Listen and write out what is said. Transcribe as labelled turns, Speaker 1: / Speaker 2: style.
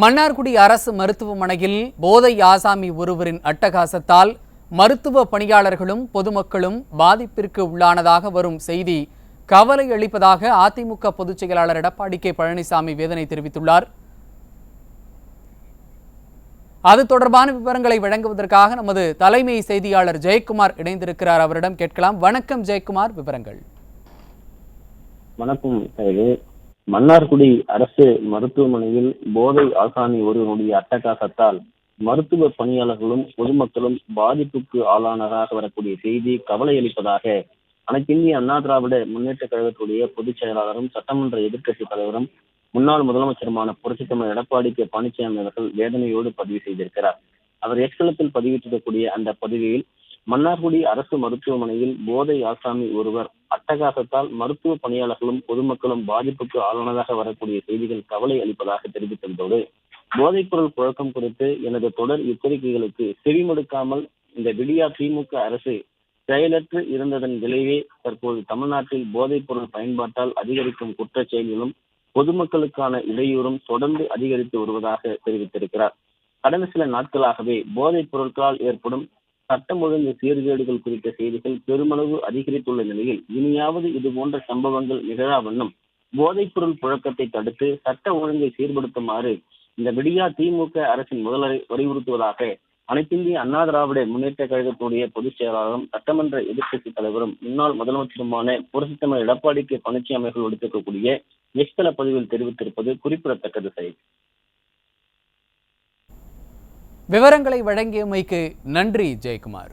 Speaker 1: மன்னார்குடி அரசு மருத்துவமனையில் போதை ஆசாமி ஒருவரின் அட்டகாசத்தால் மருத்துவ பணியாளர்களும் பொதுமக்களும் பாதிப்பிற்கு உள்ளானதாக வரும் செய்தி கவலை அளிப்பதாக அதிமுக பொதுச் செயலாளர் எடப்பாடி கே பழனிசாமி வேதனை தெரிவித்துள்ளார். அது தொடர்பான விவரங்களை வழங்குவதற்காக நமது தலைமை செய்தியாளர் ஜெயக்குமார் இணைந்திருக்கிறார். அவரிடம் கேட்கலாம். வணக்கம் ஜெயக்குமார் விவரங்கள்.
Speaker 2: வணக்கம் மன்னார்குடி அரசு மருத்துவமனையில் போதை ஆசாமி ஒருவனுடைய அட்டகாசத்தால் மருத்துவ பணியாளர்களும் பொதுமக்களும் பாதிப்புக்கு ஆளானதாக வரக்கூடிய செய்தி கவலை அளிப்பதாக அனைத்திந்திய அண்ணா திராவிட முன்னேற்ற கழகத்துடைய பொதுச் செயலாளரும் சட்டமன்ற எதிர்க்கட்சி தலைவரும் முன்னாள் முதலமைச்சருமான புரட்சித் தமிழர் எடப்பாடி கே. பழனிசாமி அவர்கள் வேதனையோடு பதிவு செய்திருக்கிறார். அவர் எக்ஸலத்தில் பதிவிட்டிருக்கக்கூடிய அந்த பதிவில் மன்னார்குடி அரசு மருத்துவமனையில் போதை ஆசாமி ஒருவர் அட்டகாசத்தால் மருத்துவ பணியாளர்களும் பொதுமக்களும் பாதிப்புக்கு ஆளானதாக வரக்கூடிய செய்திகள் கவலை அளிப்பதாக தெரிவித்திருந்தோடு போதைப்பொருள் புழக்கம் குறித்து எனது தொடர் எச்சரிக்கைகளுக்கு செவிமடுக்காமல் இந்த விடியா திமுக அரசு செயலற்று இருந்ததன் விளைவே தற்போது தமிழ்நாட்டில் போதைப்பொருள் பயன்பாட்டால் அதிகரிக்கும் குற்றச் செயல்களும் பொதுமக்களுக்கான இடையூறும் தொடர்ந்து அதிகரித்து வருவதாக தெரிவித்திருக்கிறார். கடந்த சில நாட்களாகவே போதைப் பொருட்களால் ஏற்படும் சட்டம் ஒழுங்கு சீர்கேடுகள் குறித்த செய்திகள் பெருமளவு அதிகரித்துள்ள நிலையில் இனியாவது இது போன்ற சம்பவங்கள் நிகழா வண்ணம் புழக்கத்தை தடுத்து சட்ட ஒழுங்கை சீர்படுத்துமாறு இந்த விடியா திமுக அரசின் முதல்வரை வலியுறுத்துவதாக அனைத்திந்திய அண்ணா திராவிட முன்னேற்ற கழகத்துடைய பொதுச் செயலாளரும் சட்டமன்ற எதிர்க்கட்சி தலைவரும் முன்னாள் முதலமைச்சருமான புரட்சித்தமிழர் எடப்பாடி கே பழனிசாமி அவர்கள் விடுத்திருக்கக்கூடிய எக்ஸ்தல பதிவில் தெரிவித்திருப்பது குறிப்பிடத்தக்கது சைத்
Speaker 1: விவரங்களை வழங்கியமைக்கு நன்றி ஜெயக்குமார்.